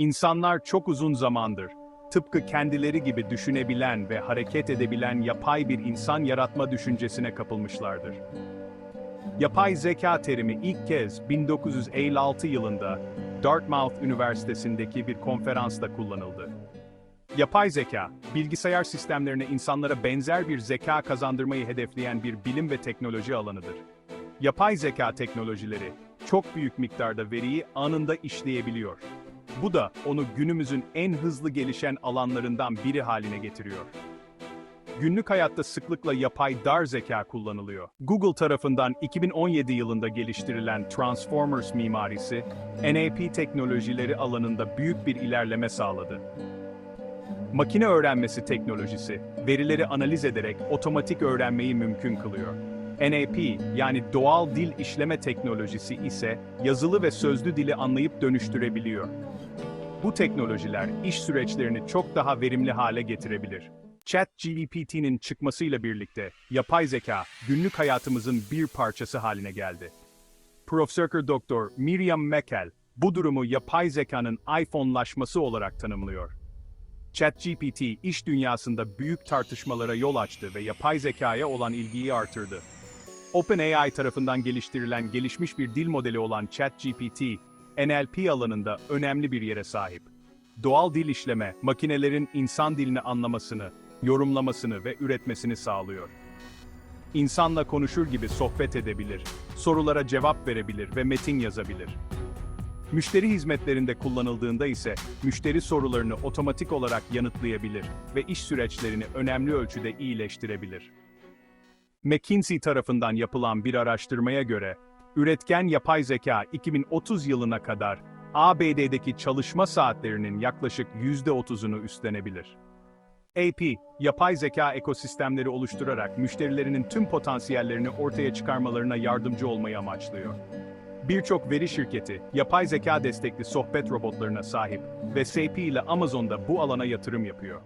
İnsanlar çok uzun zamandır, tıpkı kendileri gibi düşünebilen ve hareket edebilen yapay bir insan yaratma düşüncesine kapılmışlardır. Yapay zeka terimi ilk kez 1956 yılında Dartmouth Üniversitesi'ndeki bir konferansta kullanıldı. Yapay zeka, bilgisayar sistemlerine insanlara benzer bir zeka kazandırmayı hedefleyen bir bilim ve teknoloji alanıdır. Yapay zeka teknolojileri, çok büyük miktarda veriyi anında işleyebiliyor. Bu da onu günümüzün en hızlı gelişen alanlarından biri haline getiriyor. Günlük hayatta sıklıkla yapay dar zeka kullanılıyor. Google tarafından 2017 yılında geliştirilen Transformers mimarisi, NLP teknolojileri alanında büyük bir ilerleme sağladı. Makine öğrenmesi teknolojisi, verileri analiz ederek otomatik öğrenmeyi mümkün kılıyor. NLP yani doğal dil işleme teknolojisi ise yazılı ve sözlü dili anlayıp dönüştürebiliyor. Bu teknolojiler iş süreçlerini çok daha verimli hale getirebilir. ChatGPT'nin çıkmasıyla birlikte yapay zeka günlük hayatımızın bir parçası haline geldi. Profesör Doktor Miriam Mekel bu durumu yapay zekanın iPhone'laşması olarak tanımlıyor. ChatGPT iş dünyasında büyük tartışmalara yol açtı ve yapay zekaya olan ilgiyi artırdı. OpenAI tarafından geliştirilen gelişmiş bir dil modeli olan ChatGPT, NLP alanında önemli bir yere sahip. Doğal dil işleme, makinelerin insan dilini anlamasını, yorumlamasını ve üretmesini sağlıyor. İnsanla konuşur gibi sohbet edebilir, sorulara cevap verebilir ve metin yazabilir. Müşteri hizmetlerinde kullanıldığında ise müşteri sorularını otomatik olarak yanıtlayabilir ve iş süreçlerini önemli ölçüde iyileştirebilir. McKinsey tarafından yapılan bir araştırmaya göre, üretken yapay zeka 2030 yılına kadar ABD'deki çalışma saatlerinin yaklaşık %30'unu üstlenebilir. AP, yapay zeka ekosistemleri oluşturarak müşterilerinin tüm potansiyellerini ortaya çıkarmalarına yardımcı olmayı amaçlıyor. Birçok veri şirketi, yapay zeka destekli sohbet robotlarına sahip ve SAP ile Amazon'da bu alana yatırım yapıyor.